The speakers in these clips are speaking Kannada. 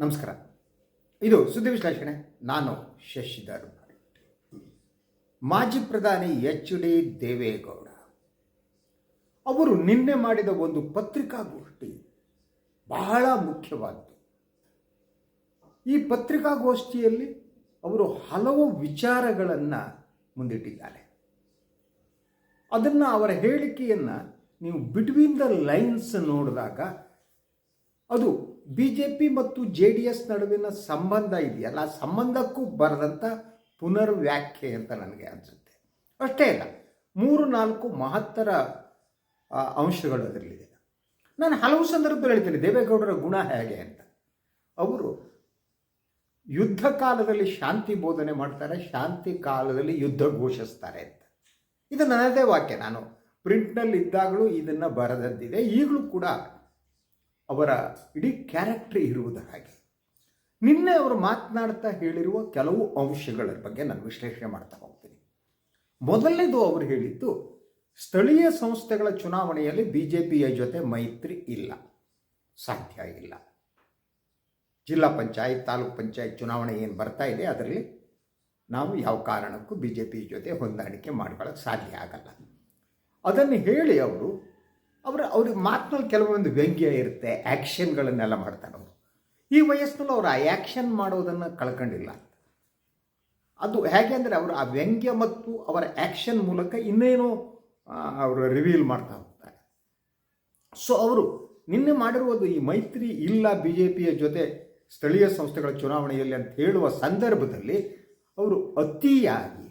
ನಮಸ್ಕಾರ. ಇದು ಸುದ್ದಿ ವಿಶ್ಲೇಷಣೆ. ನಾನು ಶಶಿಧರ್ ಮಾಜಿ ಪ್ರಧಾನಿ ಎಚ್ ಡಿ ದೇವೇಗೌಡ. ಅವರು ನಿನ್ನೆ ಮಾಡಿದ ಒಂದು ಪತ್ರಿಕಾಗೋಷ್ಠಿ ಬಹಳ ಮುಖ್ಯವಾದ್ದು. ಈ ಪತ್ರಿಕಾಗೋಷ್ಠಿಯಲ್ಲಿ ಅವರು ಹಲವು ವಿಚಾರಗಳನ್ನು ಮುಂದಿಟ್ಟಿದ್ದಾರೆ. ಅದನ್ನು ಅವರ ಹೇಳಿಕೆಯನ್ನು ನೀವು ಬಿಟ್ವೀನ್ ದ ಲೈನ್ಸ್ ನೋಡಿದಾಗ ಅದು ಬಿ ಜೆ ಪಿ ಮತ್ತು ಜೆ ಡಿ ಎಸ್ ನಡುವಿನ ಸಂಬಂಧ ಇದೆಯಲ್ಲ? ಆ ಸಂಬಂಧಕ್ಕೂ ಬರೆದಂಥ ಪುನರ್ವ್ಯಾಖ್ಯೆ ಅಂತ ನನಗೆ ಅನಿಸುತ್ತೆ. ಅಷ್ಟೇ ಅಲ್ಲ, ಮೂರು ನಾಲ್ಕು ಮಹತ್ತರ ಅಂಶಗಳು ಅದರಲ್ಲಿದೆ. ನಾನು ಹಲವು ಸಂದರ್ಭದಲ್ಲಿ ಹೇಳ್ತೀನಿ, ದೇವೇಗೌಡರ ಗುಣ ಹೇಗೆ ಅಂತ. ಅವರು ಯುದ್ಧ ಕಾಲದಲ್ಲಿ ಶಾಂತಿ ಬೋಧನೆ ಮಾಡ್ತಾರೆ, ಶಾಂತಿ ಕಾಲದಲ್ಲಿ ಯುದ್ಧ ಘೋಷಿಸ್ತಾರೆ ಅಂತ. ಇದು ನನ್ನದೇ ವಾಕ್ಯ. ನಾನು ಪ್ರಿಂಟ್ನಲ್ಲಿ ಇದ್ದಾಗಲೂ ಇದನ್ನು ಬರೆದದ್ದಿದೆ. ಈಗಲೂ ಕೂಡ ಅವರ ಇಡೀ ಕ್ಯಾರೆಕ್ಟ್ರ್ ಇರುವುದು ಹಾಗೆ. ನಿನ್ನೆ ಅವರು ಮಾತನಾಡ್ತಾ ಹೇಳಿರುವ ಕೆಲವು ಅಂಶಗಳ ಬಗ್ಗೆ ನಾನು ವಿಶ್ಲೇಷಣೆ ಮಾಡ್ತಾ ಹೋಗ್ತೀನಿ. ಮೊದಲನೇದು ಅವರು ಹೇಳಿದ್ದು, ಸ್ಥಳೀಯ ಸಂಸ್ಥೆಗಳ ಚುನಾವಣೆಯಲ್ಲಿ ಬಿ ಜೆ ಪಿಯ ಜೊತೆ ಮೈತ್ರಿ ಇಲ್ಲ, ಸಾಧ್ಯ ಇಲ್ಲ. ಜಿಲ್ಲಾ ಪಂಚಾಯತ್, ತಾಲೂಕ್ ಪಂಚಾಯತ್ ಚುನಾವಣೆ ಏನು ಬರ್ತಾ ಇದೆ, ಅದರಲ್ಲಿ ನಾವು ಯಾವ ಕಾರಣಕ್ಕೂ ಬಿ ಜೆ ಪಿ ಜೊತೆ ಹೊಂದಾಣಿಕೆ ಮಾಡ್ಕೊಳ್ಳೋಕ್ಕೆ ಸಾಧ್ಯ ಆಗಲ್ಲ. ಅದನ್ನು ಹೇಳಿ ಅವರು ಅವರ ಅವ್ರಿಗೆ ಮಾತಿನಲ್ಲಿ ಕೆಲವೊಂದು ವ್ಯಂಗ್ಯ ಇರುತ್ತೆ ಆ್ಯಕ್ಷನ್ಗಳನ್ನೆಲ್ಲ ಮಾಡ್ತಾರೆ ಅವರು. ಈ ವಯಸ್ಸಿನಲ್ಲಿ ಅವರು ಆ ಆ್ಯಕ್ಷನ್ ಮಾಡೋದನ್ನು ಕಳ್ಕೊಂಡಿಲ್ಲ. ಅದು ಹೇಗೆ ಅಂದರೆ ಅವರು ಆ ವ್ಯಂಗ್ಯ ಮತ್ತು ಅವರ ಆ್ಯಕ್ಷನ್ ಮೂಲಕ ಇನ್ನೇನೋ ಅವರು ರಿವೀಲ್ ಮಾಡ್ತಾ ಹೋಗ್ತಾರೆ. ಸೊ ಅವರು ನಿನ್ನೆ ಮಾಡಿರುವುದು ಈ ಮೈತ್ರಿ ಇಲ್ಲ ಬಿ ಜೆ ಪಿಯ ಜೊತೆ ಸ್ಥಳೀಯ ಸಂಸ್ಥೆಗಳ ಚುನಾವಣೆಯಲ್ಲಿ ಅಂತ ಹೇಳುವ ಸಂದರ್ಭದಲ್ಲಿ ಅವರು ಅತಿಯಾಗಿ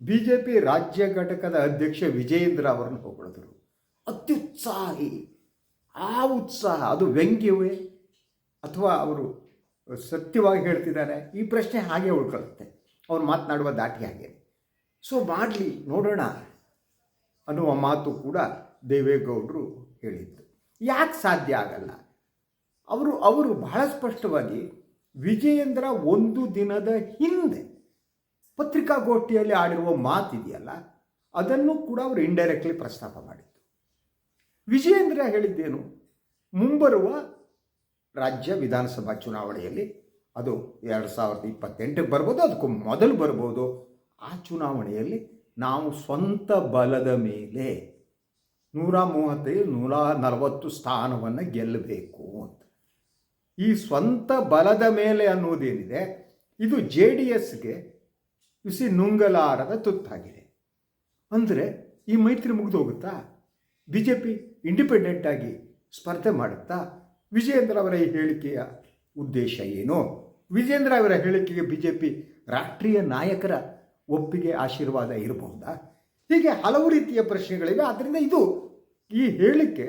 ಬಿ ಜೆ ಪಿ ರಾಜ್ಯ ಘಟಕದ ಅಧ್ಯಕ್ಷ ವಿಜಯೇಂದ್ರ ಅವರನ್ನು ಹೊಗಳಿದರು. ಅತ್ಯುತ್ಸಾಹಿ. ಆ ಉತ್ಸಾಹ, ಅದು ವ್ಯಂಗ್ಯವೇ? ಅಥವಾ ಅವರು ಸತ್ಯವಾಗಿ ಹೇಳ್ತಿದ್ದಾರೆ ಈ ಪ್ರಶ್ನೆ ಹಾಗೆ ಉಳ್ಕೊಳ್ಳುತ್ತೆ. ಅವ್ರು ಮಾತನಾಡುವ ದಾಟಿ ಹಾಗೆ. ಸೊ ಮಾಡಲಿ, ನೋಡೋಣ ಅನ್ನುವ ಮಾತು ಕೂಡ ದೇವೇಗೌಡರು ಹೇಳಿದ್ದು. ಯಾಕೆ ಸಾಧ್ಯ ಆಗಲ್ಲ? ಅವರು ಅವರು ಬಹಳ ಸ್ಪಷ್ಟವಾಗಿ ವಿಜಯೇಂದ್ರ ಒಂದು ದಿನದ ಹಿಂದೆ ಪತ್ರಿಕಾಗೋಷ್ಠಿಯಲ್ಲಿ ಆಡಿರುವ ಮಾತಿದೆಯಲ್ಲ, ಅದನ್ನು ಕೂಡ ಅವರು ಇಂಡೈರೆಕ್ಟ್ಲಿ ಪ್ರಸ್ತಾಪ ಮಾಡಿದ್ದು ವಿಜಯೇಂದ್ರ ಹೇಳಿದ್ದೇನು? ಮುಂಬರುವ ರಾಜ್ಯ ವಿಧಾನಸಭಾ ಚುನಾವಣೆಯಲ್ಲಿ ಅದು ಎರಡು ಸಾವಿರದ ಇಪ್ಪತ್ತೆಂಟಕ್ಕೆ ಬರ್ಬೋದು, ಅದಕ್ಕೂ ಮೊದಲು ಬರ್ಬೋದು. ಆ ಚುನಾವಣೆಯಲ್ಲಿ ನಾವು ಸ್ವಂತ ಬಲದ ಮೇಲೆ ನೂರ ಮೂವತ್ತೈದು, ನೂರ ನಲವತ್ತು ಸ್ಥಾನವನ್ನು ಗೆಲ್ಲಬೇಕು ಅಂತ. ಈ ಸ್ವಂತ ಬಲದ ಮೇಲೆ ಅನ್ನೋದೇನಿದೆ, ಇದು ಜೆ ಡಿ ಎಸ್ಗೆ ಬಿಸಿ ನುಂಗಲಾರದ ತುತ್ತಾಗಿದೆ. ಅಂದರೆ ಈ ಮೈತ್ರಿ ಮುಗಿದು ಹೋಗುತ್ತಾ ಬಿ ಜೆ ಪಿ ಇಂಡಿಪೆಂಡೆಂಟ್ ಆಗಿ ಸ್ಪರ್ಧೆ ಮಾಡುತ್ತಾ ವಿಜಯೇಂದ್ರ ಅವರ ಈ ಹೇಳಿಕೆಯ ಉದ್ದೇಶ ಏನು? ವಿಜೇಂದ್ರ ಅವರ ಹೇಳಿಕೆಗೆ ಬಿ ಜೆ ಪಿ ರಾಷ್ಟ್ರೀಯ ನಾಯಕರ ಒಪ್ಪಿಗೆ ಆಶೀರ್ವಾದ ಇರಬಹುದಾ? ಹೀಗೆ ಹಲವು ರೀತಿಯ ಪ್ರಶ್ನೆಗಳಿವೆ. ಆದ್ದರಿಂದ ಇದು ಈ ಹೇಳಿಕೆ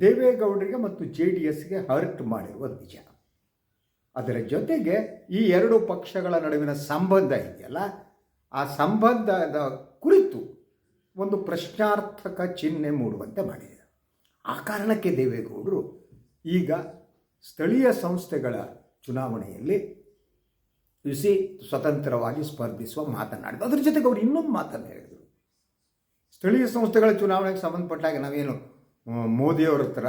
ದೇವೇಗೌಡರಿಗೆ ಮತ್ತು ಜೆ ಡಿ ಎಸ್ಗೆ ಹರ್ಟ್ ಮಾಡಿರುವ ನಿಜ. ಅದರ ಜೊತೆಗೆ ಈ ಎರಡು ಪಕ್ಷಗಳ ನಡುವಿನ ಸಂಬಂಧ ಇದೆಯಲ್ಲ? ಆ ಸಂಬಂಧದ ಕುರಿತು ಒಂದು ಪ್ರಶ್ನಾರ್ಥಕ ಚಿಹ್ನೆ ಮೂಡುವಂತೆ ಮಾಡಿದೆ. ಆ ಕಾರಣಕ್ಕೆ ದೇವೇಗೌಡರು ಈಗ ಸ್ಥಳೀಯ ಸಂಸ್ಥೆಗಳ ಚುನಾವಣೆಯಲ್ಲಿ ಬಿಸಿ ಸ್ವತಂತ್ರವಾಗಿ ಸ್ಪರ್ಧಿಸುವ ಮಾತನಾಡಿದ್ರು. ಅದರ ಜೊತೆಗೆ ಅವರು ಇನ್ನೊಂದು ಮಾತನ್ನು ಹೇಳಿದರು. ಸ್ಥಳೀಯ ಸಂಸ್ಥೆಗಳ ಚುನಾವಣೆಗೆ ಸಂಬಂಧಪಟ್ಟಾಗ ನಾವೇನು ಮೋದಿಯವ್ರ ಹತ್ರ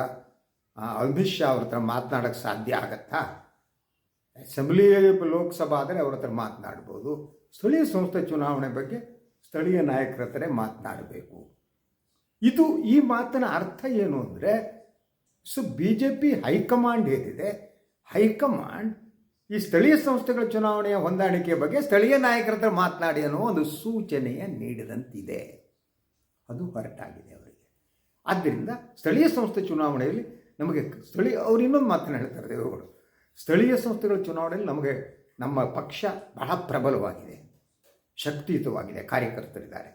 ಅಮಿತ್ ಶಾ ಅವ್ರ ಹತ್ರ ಮಾತನಾಡೋಕ್ಕೆ ಸಾಧ್ಯ ಆಗತ್ತಾ? ಅಸೆಂಬ್ಲಿ ಲೋಕಸಭಾ ಆದರೆ ಅವ್ರ ಹತ್ರ ಮಾತನಾಡ್ಬೋದು. ಸ್ಥಳೀಯ ಸಂಸ್ಥೆ ಚುನಾವಣೆ ಬಗ್ಗೆ ಸ್ಥಳೀಯ ನಾಯಕರ ಹತ್ರ ಮಾತನಾಡಬೇಕು. ಇದು ಈ ಮಾತಿನ ಅರ್ಥ ಏನು ಅಂದರೆ, so B J P high command ಏನಿದೆ, ಹೈಕಮಾಂಡ್ ಈ ಸ್ಥಳೀಯ ಸಂಸ್ಥೆಗಳ ಚುನಾವಣೆಯ ಹೊಂದಾಣಿಕೆ ಬಗ್ಗೆ ಸ್ಥಳೀಯ ನಾಯಕರ ಹತ್ರ ಮಾತನಾಡಿ ಅನ್ನೋ ಒಂದು ಸೂಚನೆಯ ನೀಡಿದಂತಿದೆ. ಅದು ಹೊರಟಾಗಿದೆ ಅವರಿಗೆ. ಆದ್ದರಿಂದ ಸ್ಥಳೀಯ ಸಂಸ್ಥೆ ಚುನಾವಣೆಯಲ್ಲಿ ನಮಗೆ ಸ್ಥಳೀಯ, ಅವರು ಇನ್ನೊಂದು ಮಾತನ್ನು ಹೇಳ್ತಾರೆ ದೇವೇಗೌಡರು. ಸ್ಥಳೀಯ ಸಂಸ್ಥೆಗಳ ಚುನಾವಣೆಯಲ್ಲಿ ನಮಗೆ ನಮ್ಮ ಪಕ್ಷ ಬಹಳ ಪ್ರಬಲವಾಗಿದೆ. ಶಕ್ತಿಯುತವಾಗಿದೆ, ಕಾರ್ಯಕರ್ತರಿದ್ದಾರೆ.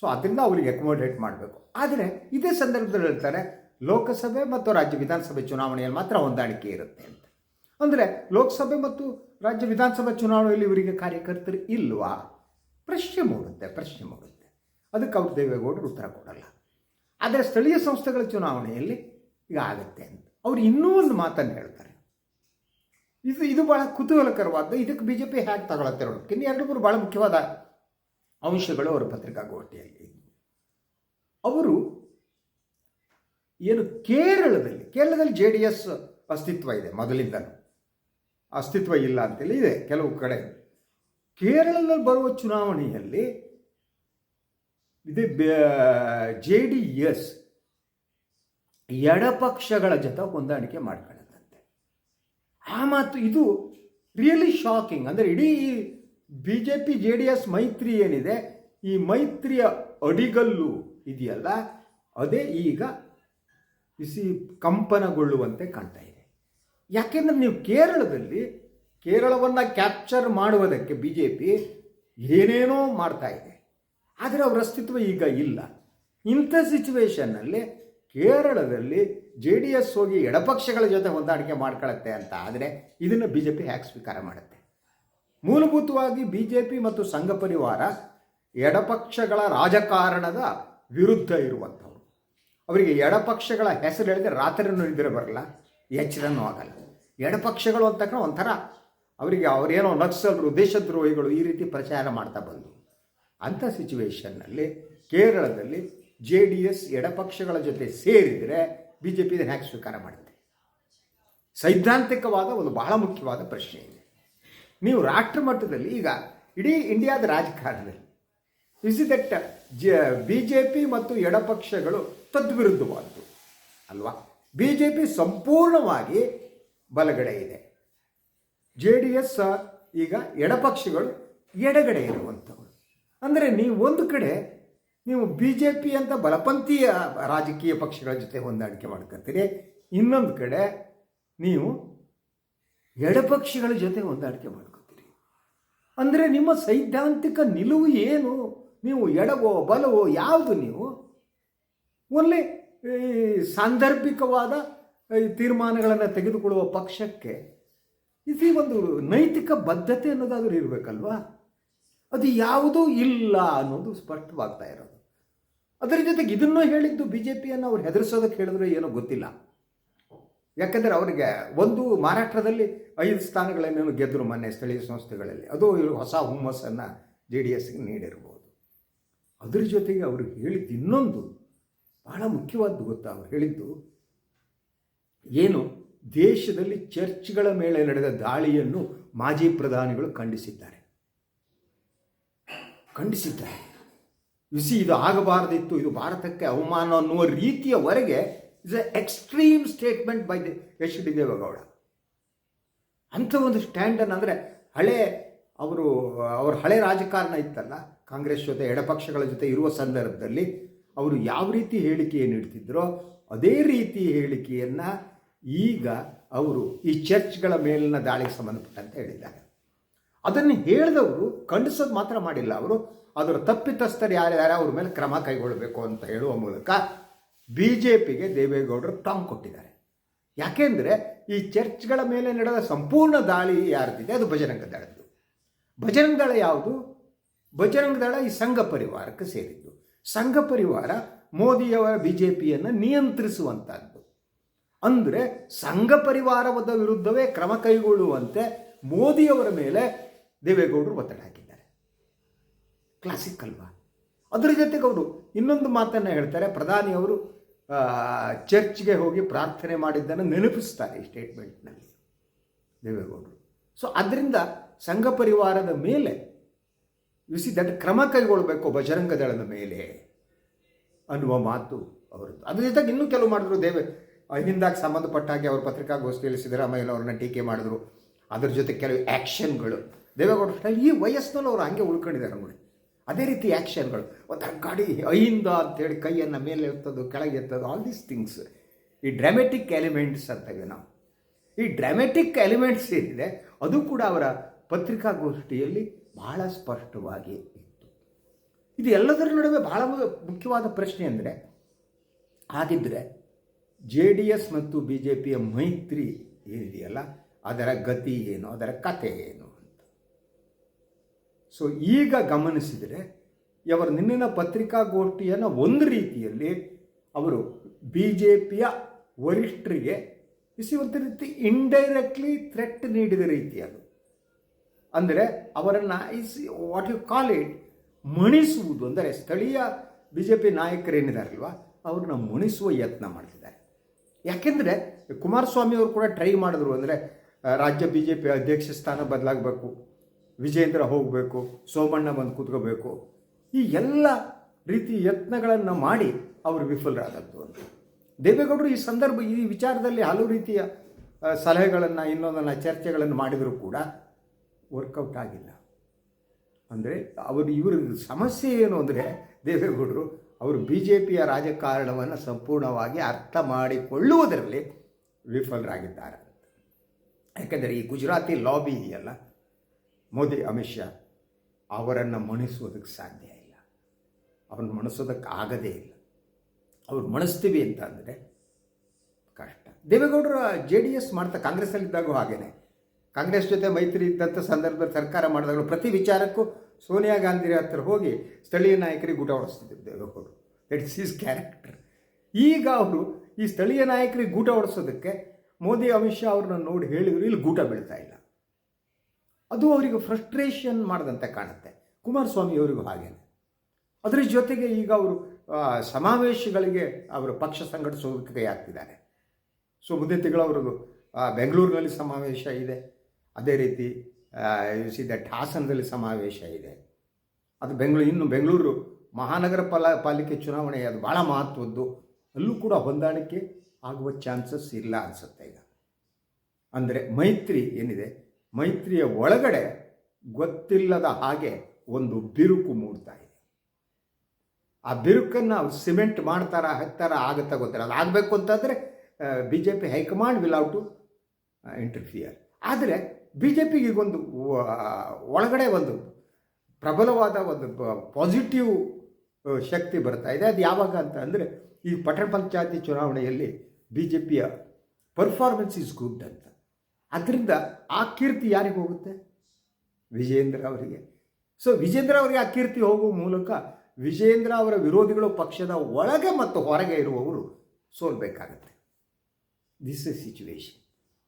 ಸೊ ಅದರಿಂದ ಅವರಿಗೆ ಅಕೊಮೋಡೇಟ್ ಮಾಡಬೇಕು. ಆದರೆ ಇದೇ ಸಂದರ್ಭದಲ್ಲಿ ಹೇಳ್ತಾರೆ, ಲೋಕಸಭೆ ಮತ್ತು ರಾಜ್ಯ ವಿಧಾನಸಭೆ ಚುನಾವಣೆಯಲ್ಲಿ ಮಾತ್ರ ಹೊಂದಾಣಿಕೆ ಇರುತ್ತೆ ಅಂತ. ಅಂದರೆ ಲೋಕಸಭೆ ಮತ್ತು ರಾಜ್ಯ ವಿಧಾನಸಭೆ ಚುನಾವಣೆಯಲ್ಲಿ ಇವರಿಗೆ ಕಾರ್ಯಕರ್ತರು ಇಲ್ವಾ? ಪ್ರಶ್ನೆ ಮೂಡುತ್ತೆ ಪ್ರಶ್ನೆ ಮೂಡುತ್ತೆ. ಅದಕ್ಕೆ ಅವ್ರ ದೇವೇಗೌಡರು ಉತ್ತರ ಕೊಡಲ್ಲ. ಆದರೆ ಸ್ಥಳೀಯ ಸಂಸ್ಥೆಗಳ ಚುನಾವಣೆಯಲ್ಲಿ ಈಗ ಆಗುತ್ತೆ ಅಂತ. ಅವ್ರು ಇನ್ನೂ ಒಂದು ಮಾತನ್ನು ಹೇಳ್ತಾರೆ. ಇದು ಇದು ಭಾಳ ಕುತೂಹಲಕರವಾದ, ಇದಕ್ಕೆ ಬಿ ಜೆ ಪಿ ಹ್ಯಾಕ್ ತಗೊಳತ್ತೆ ಇನ್ನು ಎರಡು ಭಾಳ ಮುಖ್ಯವಾದ ಅಂಶಗಳು ಅವರ ಪತ್ರಿಕಾಗೋಷ್ಠಿಯಲ್ಲಿ. ಅವರು ಏನು ಕೇರಳದಲ್ಲಿ ಕೇರಳದಲ್ಲಿ ಜೆ ಡಿ ಎಸ್ ಅಸ್ತಿತ್ವ ಇದೆ ಮೊದಲಿಂದಲೂ ಅಸ್ತಿತ್ವ ಇಲ್ಲ ಅಂತೇಳಿ ಇದೆ ಕೆಲವು ಕಡೆ. ಕೇರಳದಲ್ಲಿ ಬರುವ ಚುನಾವಣೆಯಲ್ಲಿ ಇದು ಜೆ ಡಿ ಎಸ್ ಎಡಪಕ್ಷಗಳ ಜೊತೆ ಹೊಂದಾಣಿಕೆ ಮಾಡ್ಕೊಳ್ಳುತ್ತಂತೆ ಆ ಮಾತು ಇದು ರಿಯಲಿ ಶಾಕಿಂಗ್ ಅಂದರೆ ಇಡೀ B J P J D S ಮೈತ್ರಿ ಏನಿದೆ, ಈ ಮೈತ್ರಿಯ ಅಡಿಗಲ್ಲು ಇದೆಯಲ್ಲ ಅದೇ ಈಗ ಬಿಸಿ ಕಂಪನಗೊಳ್ಳುವಂತೆ ಕಾಣ್ತಾ ಇದೆ. ಯಾಕೆಂದರೆ ನೀವು ಕೇರಳದಲ್ಲಿ, ಕೇರಳವನ್ನು ಕ್ಯಾಪ್ಚರ್ ಮಾಡುವುದಕ್ಕೆ ಬಿ ಜೆ ಪಿ ಏನೇನೋ ಮಾಡ್ತಾ ಇದೆ. ಆದರೆ ಅವರ ಅಸ್ತಿತ್ವ ಈಗ ಇಲ್ಲ. ಇಂಥ ಸಿಚುವೇಶನ್ನಲ್ಲಿ ಕೇರಳದಲ್ಲಿ ಜೆ ಡಿ ಎಸ್ ಹೋಗಿ ಎಡಪಕ್ಷಗಳ ಜೊತೆ ಹೊಂದಾಣಿಕೆ ಮಾಡ್ಕೊಳ್ಳುತ್ತೆ ಅಂತ ಆದರೆ ಇದನ್ನು ಬಿ ಜೆ ಪಿ ಹ್ಯಾಕ್ ಸ್ವೀಕಾರ ಮಾಡುತ್ತೆ. ಮೂಲಭೂತವಾಗಿ ಬಿ ಜೆ ಪಿ ಮತ್ತು ಸಂಘ ಪರಿವಾರ ಎಡಪಕ್ಷಗಳ ರಾಜಕಾರಣದ ವಿರುದ್ಧ ಇರುವಂಥವ್ರು. ಅವರಿಗೆ ಎಡಪಕ್ಷಗಳ ಹೆಸರು ಹೇಳಿದ್ರೆ ರಾತ್ರಿನೂ ನಿದ್ರೆ ಬರಲ್ಲ, ಎಚ್ಚರನೂ ಆಗಲ್ಲ. ಎಡಪಕ್ಷಗಳು ಅಂತ ಒಂಥರ ಅವರಿಗೆ ಅವರೇನೋ ನಕ್ಸಲರು, ದೇಶದ್ರೋಹಿಗಳು ಈ ರೀತಿ ಪ್ರಚಾರ ಮಾಡ್ತಾ ಬಂದು. ಅಂಥ ಸಿಚುವೇಷನ್ನಲ್ಲಿ ಕೇರಳದಲ್ಲಿ ಜೆ ಡಿ ಎಸ್ ಎಡಪಕ್ಷಗಳ ಜೊತೆ ಸೇರಿದರೆ ಬಿ ಜೆ ಪಿ ಇದನ್ನು ಹ್ಯಾಕ್ ಸ್ವೀಕಾರ ಮಾಡುತ್ತೆ? ಸೈದ್ಧಾಂತಿಕವಾದ ಒಂದು ಬಹಳ ಮುಖ್ಯವಾದ ಪ್ರಶ್ನೆ ಇದೆ. ನೀವು ರಾಷ್ಟ್ರ ಮಟ್ಟದಲ್ಲಿ ಈಗ ಇಡೀ ಇಂಡಿಯಾದ ರಾಜಕಾರಣದಲ್ಲಿ is that the B J P ಮತ್ತು ಎಡಪಕ್ಷಗಳು ತದ್ವಿರುದ್ಧವಾದ್ದು ಅಲ್ವಾ? ಬಿ ಜೆ ಪಿ ಸಂಪೂರ್ಣವಾಗಿ ಬಲಗಡೆ ಇದೆ. ಜೆ ಡಿ ಎಸ್ ಈಗ ಎಡಪಕ್ಷಗಳು ಎಡಗಡೆ ಇರುವಂಥವು ಅಂದರೆ ನೀವು ಒಂದು ಕಡೆ ನೀವು ಬಿ ಜೆ ಪಿ ಅಂತ ಬಲಪಂಥೀಯ ರಾಜಕೀಯ ಪಕ್ಷಗಳ ಜೊತೆ ಹೊಂದಾಣಿಕೆ ಮಾಡ್ಕೊತೀರಿ. ಇನ್ನೊಂದು ಕಡೆ ನೀವು ಎಡಪಕ್ಷಗಳ ಜೊತೆ ಹೊಂದಾಣಿಕೆ ಮಾಡ್ಕೊತೀರಿ. ಅಂದರೆ ನಿಮ್ಮ ಸೈದ್ಧಾಂತಿಕ ನಿಲುವು ಏನು? ನೀವು ಎಡವೋ, ಬಲವೋ, ಯಾವುದು ನೀವು? ಓನ್ಲಿ ಈ ಸಾಂದರ್ಭಿಕವಾದ ಈ ತೀರ್ಮಾನಗಳನ್ನು ತೆಗೆದುಕೊಳ್ಳುವ ಪಕ್ಷಕ್ಕೆ ಇದು ಒಂದು ನೈತಿಕ ಬದ್ಧತೆ ಅನ್ನೋದಾದರೂ ಇರಬೇಕಲ್ವಾ? ಅದು ಯಾವುದೂ ಇಲ್ಲ ಅನ್ನೋದು ಸ್ಪಷ್ಟವಾಗ್ತಾ ಇರೋದು. ಅದರ ಜೊತೆಗೆ ಇದನ್ನು ಹೇಳಿದ್ದು ಬಿ ಜೆ ಪಿಯನ್ನು ಅವ್ರು ಹೆದರಿಸೋದಕ್ಕೆ ಹೇಳಿದ್ರೆ ಏನೋ ಗೊತ್ತಿಲ್ಲ. ಯಾಕಂದರೆ ಅವರಿಗೆ ಒಂದು ಮಹಾರಾಷ್ಟ್ರದಲ್ಲಿ ಐದು ಸ್ಥಾನಗಳನ್ನೇನು ಗೆದ್ದರು ಮೊನ್ನೆ ಸ್ಥಳೀಯ ಸಂಸ್ಥೆಗಳಲ್ಲಿ. ಅದು ಹೊಸ ಹುಮ್ಮಸ್ಸನ್ನು ಜೆ ಡಿ ಎಸ್ಗೆ ನೀಡಿರ್ಬೋದು. ಅದ್ರ ಜೊತೆಗೆ ಅವರು ಹೇಳಿದ್ದು ಇನ್ನೊಂದು ಬಹಳ ಮುಖ್ಯವಾದ್ದು ಗೊತ್ತಾ? ಅವ್ರು ಹೇಳಿದ್ದು ಏನು? ದೇಶದಲ್ಲಿ ಚರ್ಚ್ಗಳ ಮೇಲೆ ನಡೆದ ದಾಳಿಯನ್ನು ಮಾಜಿ ಪ್ರಧಾನಿಗಳು ಖಂಡಿಸಿದ್ದಾರೆ. ಖಂಡಿಸಿದ್ದಾರೆ. ಬಿಸಿ ಇದು ಆಗಬಾರದಿತ್ತು. ಇದು ಭಾರತಕ್ಕೆ ಅವಮಾನ ಅನ್ನುವ ರೀತಿಯವರೆಗೆ is a extreme statement by the H D Deve Gowda ಅಂಥ ಒಂದು ಸ್ಟ್ಯಾಂಡನ್ ಅಂದರೆ ಹಳೆ ಅವರು, ಅವ್ರ ಹಳೆ ರಾಜಕಾರಣ ಇತ್ತಲ್ಲ, ಕಾಂಗ್ರೆಸ್ ಜೊತೆ, ಎಡಪಕ್ಷಗಳ ಜೊತೆ ಇರುವ ಸಂದರ್ಭದಲ್ಲಿ ಅವರು ಯಾವ ರೀತಿ ಹೇಳಿಕೆಯನ್ನು ನೀಡ್ತಿದ್ರೋ, ಅದೇ ರೀತಿ ಹೇಳಿಕೆಯನ್ನು ಈಗ ಅವರು ಈ ಚರ್ಚ್ಗಳ ಮೇಲಿನ ದಾಳಿಗೆ ಸಂಬಂಧಪಟ್ಟಂತೆ ಹೇಳಿದ್ದಾರೆ. ಅದನ್ನು ಹೇಳಿದವರು, ಖಂಡಿಸೋದು ಮಾತ್ರ ಮಾಡಿಲ್ಲ ಅವರು. ಅದರ ತಪ್ಪಿತಸ್ಥರು ಯಾರ್ಯಾರು ಅವ್ರ ಮೇಲೆ ಕ್ರಮ ಕೈಗೊಳ್ಳಬೇಕು ಅಂತ ಹೇಳುವ ಮೂಲಕ ಬಿ ಜೆ ಪಿಗೆ ದೇವೇಗೌಡರು ಟಾಂಗ್ ಕೊಟ್ಟಿದ್ದಾರೆ. ಯಾಕೆಂದರೆ ಈ ಚರ್ಚ್ಗಳ ಮೇಲೆ ನಡೆದ ಸಂಪೂರ್ಣ ದಾಳಿ ಯಾರ್ದಿದೆ, ಅದು ಬಜರಂಗ ದಳದ್ದು. ಬಜರಂಗ ದಳ ಯಾವುದು? ಬಜರಂಗ ದಳ ಈ ಸಂಘ ಪರಿವಾರಕ್ಕೆ ಸೇರಿದ್ದು. ಸಂಘ ಪರಿವಾರ ಮೋದಿಯವರ ಬಿ ಜೆ ಪಿಯನ್ನು ನಿಯಂತ್ರಿಸುವಂಥದ್ದು ಅಂದರೆ ಸಂಘ ಪರಿವಾರದ ವಿರುದ್ಧವೇ ಕ್ರಮ ಕೈಗೊಳ್ಳುವಂತೆ ಮೋದಿಯವರ ಮೇಲೆ ದೇವೇಗೌಡರು ಒತ್ತಡ ಹಾಕಿದ್ದಾರೆ. ಕ್ಲಾಸಿಕ್ ಅಲ್ವಾ? ಅದರ ಜೊತೆಗೆ ಅವರು ಇನ್ನೊಂದು ಮಾತನ್ನು ಹೇಳ್ತಾರೆ. ಪ್ರಧಾನಿಯವರು ಚರ್ಚ್ಗೆ ಹೋಗಿ ಪ್ರಾರ್ಥನೆ ಮಾಡಿದ್ದನ್ನು ನೆನಪಿಸ್ತಾರೆ ಈ ಸ್ಟೇಟ್ಮೆಂಟ್ನಲ್ಲಿ ದೇವೇಗೌಡರು. ಸೊ ಅದರಿಂದ ಸಂಘ ಪರಿವಾರದ ಮೇಲೆ ವಿಸಿ ದಟ್ ಕ್ರಮ ಕೈಗೊಳ್ಳಬೇಕು ಬಜರಂಗ ದಳದ ಮೇಲೆ ಅನ್ನುವ ಮಾತು ಅವರದ್ದು. ಅದ್ರ ಜೊತೆಗೆ ಇನ್ನೂ ಕೆಲವು ಮಾಡಿದ್ರು. ದೇವೆ ಹಿಂದಾಗಿ ಸಂಬಂಧಪಟ್ಟ ಹಾಗೆ ಅವರು ಪತ್ರಿಕಾಗೋಷ್ಠಿಯಲ್ಲಿ ಸಿದ್ದರಾಮಯ್ಯನವ್ರನ್ನ ಟೀಕೆ ಮಾಡಿದ್ರು. ಅದ್ರ ಜೊತೆ ಕೆಲವು ಆ್ಯಕ್ಷನ್ಗಳು ದೇವೇಗೌಡರು ಈ ವಯಸ್ಸಿನಲ್ಲಿ ಅವರು ಹಂಗೆ ಉಳ್ಕೊಂಡಿದ್ದಾರೆ ನೋಡಿ. ಅದೇ ರೀತಿ ಆ್ಯಕ್ಷನ್ಗಳು ಒಂಥರ ಗಾಡಿ ಐಯಿಂದ ಅಂತೇಳಿ ಕೈಯನ್ನು ಮೇಲೆ ಎತ್ತೋದು, ಕೆಳಗೆ ಎತ್ತೋದು ಆಲ್ ದೀಸ್ ಥಿಂಗ್ಸ್ ಈ ಡ್ರಾಮೆಟಿಕ್ ಎಲಿಮೆಂಟ್ಸ್ ಅಂತೇವೆ ನಾವು. ಈ ಡ್ರಾಮೆಟಿಕ್ ಎಲಿಮೆಂಟ್ಸ್ ಏನಿದೆ, ಅದು ಕೂಡ ಅವರ ಪತ್ರಿಕಾಗೋಷ್ಠಿಯಲ್ಲಿ ಬಹಳ ಸ್ಪಷ್ಟವಾಗಿ ಇತ್ತು. ಇದು ಎಲ್ಲದರ ನಡುವೆ ಬಹಳ ಮುಖ್ಯವಾದ ಪ್ರಶ್ನೆ ಅಂದರೆ ಹಾಗಿದ್ದರೆ ಜೆ ಡಿ ಎಸ್ ಮತ್ತು ಬಿ ಜೆ ಪಿಯ ಮೈತ್ರಿ ಏನಿದೆಯಲ್ಲ, ಅದರ ಗತಿ ಏನು, ಅದರ ಕತೆ ಏನು ಸೊ ಈಗ ಗಮನಿಸಿದರೆ ಅವರ ನಿನ್ನಿನ ಪತ್ರಿಕಾಗೋಷ್ಠಿಯನ್ನು ಒಂದು ರೀತಿಯಲ್ಲಿ ಅವರು ಬಿ ಜೆ ಪಿಯ ವರಿಷ್ಠರಿಗೆ ಇಸಿ ಒಂದು ರೀತಿ ಇಂಡೈರೆಕ್ಟ್ಲಿ ಥ್ರೆಟ್ ನೀಡಿದ ರೀತಿ ಅದು. ಅಂದರೆ, ಅವರನ್ನು is what you call it ಮಣಿಸುವುದು. ಅಂದರೆ, ಸ್ಥಳೀಯ ಬಿ ಜೆ ಪಿ ನಾಯಕರೇನಿದಾರಲ್ವ, ಅವ್ರನ್ನ ಮಣಿಸುವ ಯತ್ನ ಮಾಡ್ತಿದ್ದಾರೆ. ಯಾಕೆಂದರೆ, ಕುಮಾರಸ್ವಾಮಿ ಅವರು ಕೂಡ ಟ್ರೈ ಮಾಡಿದ್ರು. ಅಂದರೆ, ರಾಜ್ಯ ಬಿ ಜೆ ಪಿ ಅಧ್ಯಕ್ಷ ಸ್ಥಾನ ಬದಲಾಗಬೇಕು. ವಿಜೇಂದ್ರ ಹೋಗಬೇಕು, ಸೋಮಣ್ಣ ಬಂದು ಕೂತ್ಕೋಬೇಕು, ಈ ಎಲ್ಲ ರೀತಿ ಯತ್ನಗಳನ್ನು ಮಾಡಿ ಅವರು ವಿಫಲರಾದದ್ದು ಅಂತ. ದೇವೇಗೌಡರು ಈ ಸಂದರ್ಭ, ಈ ವಿಚಾರದಲ್ಲಿ ಹಲವು ರೀತಿಯ ಸಲಹೆಗಳನ್ನು, ಇನ್ನೊಂದನ್ನು ಚರ್ಚೆಗಳನ್ನು ಮಾಡಿದರೂ ಕೂಡ ವರ್ಕೌಟ್ ಆಗಿಲ್ಲ. ಅಂದರೆ ಅವರು ಇವರ ಸಮಸ್ಯೆ ಏನು ಅಂದರೆ ದೇವೇಗೌಡರು ಅವರು ಬಿ ಜೆ ಪಿಯ ರಾಜಕಾರಣವನ್ನು ಸಂಪೂರ್ಣವಾಗಿ ಅರ್ಥ ಮಾಡಿಕೊಳ್ಳುವುದರಲ್ಲಿ ವಿಫಲರಾಗಿದ್ದಾರೆ ಯಾಕೆಂದರೆ ಈ ಗುಜರಾತಿ ಲಾಬಿ ಇದೆಯಲ್ಲ ಮೋದಿ ಅಮಿತ್ ಶಾ ಅವರನ್ನು ಮಣಿಸೋದಕ್ಕೆ ಸಾಧ್ಯ ಇಲ್ಲ. ಅವ್ರನ್ನ ಮಣಿಸೋದಕ್ಕೆ ಆಗದೇ ಇಲ್ಲ. ಅವ್ರು ಮಣಿಸ್ತೀವಿ ಅಂತ ಅಂದರೆ ಕಷ್ಟ. ದೇವೇಗೌಡರು ಜೆ ಡಿ ಎಸ್ ಮಾಡ್ತಾ ಕಾಂಗ್ರೆಸ್ಸಲ್ಲಿದ್ದಾಗೂ ಹಾಗೇನೆ. ಕಾಂಗ್ರೆಸ್ ಜೊತೆ ಮೈತ್ರಿ ಇದ್ದಂಥ ಸಂದರ್ಭದಲ್ಲಿ ಸರ್ಕಾರ ಮಾಡಿದಾಗಲೂ ಪ್ರತಿ ವಿಚಾರಕ್ಕೂ ಸೋನಿಯಾ ಗಾಂಧಿ ಹತ್ರ ಹೋಗಿ ಸ್ಥಳೀಯ ನಾಯಕರಿಗೆ ಊಟ ಹೊಡಿಸ್ತಿದ್ರು ದೇವೇಗೌಡರು. ದಟ್ ಇಸ್ ಈಸ್ ಕ್ಯಾರೆಕ್ಟರ್ ಈಗ ಅವರು ಈ ಸ್ಥಳೀಯ ನಾಯಕರಿಗೆ ಗೂಟ ಹೊಡಿಸೋದಕ್ಕೆ ಮೋದಿ, ಅಮಿತ್ ಶಾ ಅವ್ರನ್ನ ನೋಡಿ ಹೇಳಿದ್ರು, ಇಲ್ಲಿ ಗೂಟ ಬೀಳ್ತಾ ಇಲ್ಲ. ಅದು ಅವರಿಗೆ ಫ್ರಸ್ಟ್ರೇಷನ್ ಮಾಡಿದಂತೆ ಕಾಣುತ್ತೆ. ಕುಮಾರಸ್ವಾಮಿ ಅವರಿಗೂ ಹಾಗೇನೆ. ಅದರ ಜೊತೆಗೆ ಈಗ ಅವರು ಸಮಾವೇಶಗಳಿಗೆ ಅವರು ಪಕ್ಷ ಸಂಘಟಿಸೋದಕ್ಕೆ ಕೈ ಸೊ ಮುಂದಿನ ಅವ್ರದ್ದು ಬೆಂಗಳೂರಿನಲ್ಲಿ ಸಮಾವೇಶ ಇದೆ. ಅದೇ ರೀತಿ ಸಿ ದಟ್ ಹಾಸನದಲ್ಲಿ ಸಮಾವೇಶ ಇದೆ. ಅದು ಬೆಂಗಳೂರು ಇನ್ನು ಬೆಂಗಳೂರು ಮಹಾನಗರ ಪಾಲ, ಪಾಲಿಕೆ ಚುನಾವಣೆ, ಅದು ಭಾಳ ಮಹತ್ವದ್ದು. ಅಲ್ಲೂ ಕೂಡ ಹೊಂದಾಣಿಕೆ ಆಗುವ ಚಾನ್ಸಸ್ ಇಲ್ಲ ಅನಿಸುತ್ತೆ ಈಗ. ಅಂದರೆ ಮೈತ್ರಿ ಏನಿದೆ? ಮೈತ್ರಿಯ ಒಳಗಡೆ ಗೊತ್ತಿಲ್ಲದ ಹಾಗೆ ಒಂದು ಬಿರುಕು ಮೂಡ್ತಾ ಇದೆ. ಆ ಬಿರುಕನ್ನು ಅವ್ರು ಸಿಮೆಂಟ್ ಮಾಡ್ತಾರ, ಹತ್ತಾರ ಆಗುತ್ತಾ ಗೊತ್ತಿಲ್ಲ. ಅದು ಆಗಬೇಕು ಅಂತಂದರೆ B J P high command will out to interfere ಆದರೆ ಬಿ ಜೆ ಪಿಗೆ ವ- ಒಳಗಡೆ ಒಂದು ಪ್ರಬಲವಾದ ಒಂದು ಪಾಸಿಟಿವ್ ಶಕ್ತಿ ಬರ್ತಾ ಇದೆ. ಅದು ಯಾವಾಗ ಅಂತ ಅಂದರೆ, ಈ ಪಟ್ಟಣ ಪಂಚಾಯತಿ ಚುನಾವಣೆಯಲ್ಲಿ ಬಿ ಜೆ ಪಿಯ ಪರ್ಫಾರ್ಮೆನ್ಸ್ ಈಸ್ ಗುಡ್ ಅಂತ. ಅದರಿಂದ ಆ ಕೀರ್ತಿ ಯಾರಿಗೆ ಹೋಗುತ್ತೆ? ವಿಜೇಂದ್ರ ಅವರಿಗೆ. ಸೊ ವಿಜೇಂದ್ರ ಅವರಿಗೆ ಆ ಕೀರ್ತಿ ಹೋಗುವ ಮೂಲಕ ವಿಜೇಂದ್ರ ಅವರ ವಿರೋಧಿಗಳು ಪಕ್ಷದ ಒಳಗೆ ಮತ್ತು ಹೊರಗೆ ಇರುವವರು ಸೋಲ್ಬೇಕಾಗತ್ತೆ. ದಿಸ್ ಇಸ್ ಸಿಚುವೇಶನ್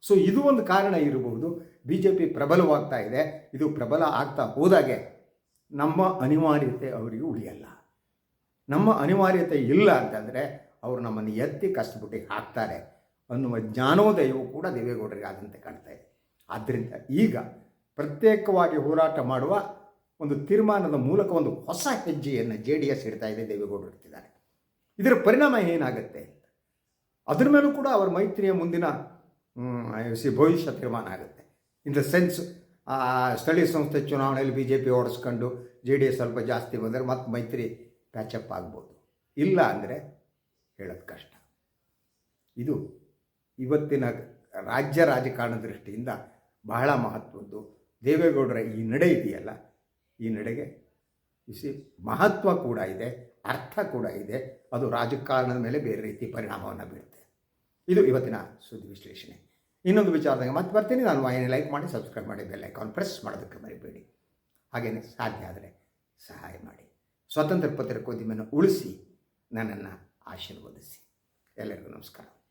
ಸೊ ಇದು ಒಂದು ಕಾರಣ ಇರಬಹುದು. ಬಿ ಜೆ ಪಿ ಪ್ರಬಲವಾಗ್ತಾ ಇದೆ. ಇದು ಪ್ರಬಲ ಆಗ್ತಾ ಹೋದಾಗೆ ನಮ್ಮ ಅನಿವಾರ್ಯತೆ ಅವರಿಗೆ ಉಳಿಯಲ್ಲ. ನಮ್ಮ ಅನಿವಾರ್ಯತೆ ಇಲ್ಲ ಅಂತಂದರೆ ಅವರು ನಮ್ಮನ್ನು ಎತ್ತಿ ಕಷ್ಟಪಟ್ಟು ಹಾಕ್ತಾರೆ. ಅನ್ನುವ ಜ್ಞಾನೋದಯವು ಕೂಡ ದೇವೇಗೌಡರಿಗೆ ಆದಂತೆ ಕಾಣ್ತಾ ಇದೆ. ಆದ್ದರಿಂದ ಈಗ ಪ್ರತ್ಯೇಕವಾಗಿ ಹೋರಾಟ ಮಾಡುವ ಒಂದು ತೀರ್ಮಾನದ ಮೂಲಕ ಒಂದು ಹೊಸ ಹೆಜ್ಜೆಯನ್ನು ಜೆ ಡಿ ಎಸ್ ಇಡ್ತಾ ಇದೆ ದೇವೇಗೌಡರು ಇಡ್ತಿದ್ದಾರೆ. ಇದರ ಪರಿಣಾಮ ಏನಾಗುತ್ತೆ ಅದ್ರ ಮೇಲೂ ಕೂಡ ಅವರ ಮೈತ್ರಿಯ ಮುಂದಿನ ಭವಿಷ್ಯ ತೀರ್ಮಾನ ಆಗುತ್ತೆ. ಇನ್ ದ ಸೆನ್ಸ್ ಸ್ಥಳೀಯ ಸಂಸ್ಥೆ ಚುನಾವಣೆಯಲ್ಲಿ ಬಿ ಜೆ ಪಿ ಓಡಿಸ್ಕೊಂಡು ಜೆ ಡಿ ಎಸ್ ಸ್ವಲ್ಪ ಜಾಸ್ತಿ ಬಂದರೆ ಮತ್ತೆ ಮೈತ್ರಿ ಪ್ಯಾಚಪ್ ಆಗ್ಬೋದು. ಇಲ್ಲ ಅಂದರೆ ಹೇಳೋದು ಕಷ್ಟ. ಇದು ಇವತ್ತಿನ ರಾಜ್ಯ ರಾಜಕಾರಣ ದೃಷ್ಟಿಯಿಂದ ಬಹಳ ಮಹತ್ವದ್ದು. ದೇವೇಗೌಡರ ಈ ನಡೆ ಇದೆಯಲ್ಲ? ಈ ನಡೆಗೆ ಇಸಿ ಮಹತ್ವ ಕೂಡ ಇದೆ, ಅರ್ಥ ಕೂಡ ಇದೆ. ಅದು ರಾಜಕಾರಣದ ಮೇಲೆ ಬೇರೆ ರೀತಿ ಪರಿಣಾಮವನ್ನು ಬೀರುತ್ತೆ. ಇದು ಇವತ್ತಿನ ಸುದ್ದಿ ವಿಶ್ಲೇಷಣೆ. ಇನ್ನೊಂದು ವಿಚಾರದಾಗ ಮತ್ತೆ ಬರ್ತೀನಿ. ನಾನು ವಾಹಿನಿ ಲೈಕ್ ಮಾಡಿ, ಸಬ್ಸ್ಕ್ರೈಬ್ ಮಾಡಿ, ಬೆಲ್ ಐಕಾನ್ ಪ್ರೆಸ್ ಮಾಡೋದಕ್ಕೆ ಮರಿಬೇಡಿ. ಹಾಗೆಯೇ ಸಾಧ್ಯ ಆದರೆ ಸಹಾಯ ಮಾಡಿ. ಸ್ವತಂತ್ರ ಪತ್ರಿಕೋದ್ಯಮವನ್ನು ಉಳಿಸಿ ನನ್ನನ್ನು ಆಶೀರ್ವದಿಸಿ. ಎಲ್ಲರಿಗೂ ನಮಸ್ಕಾರ.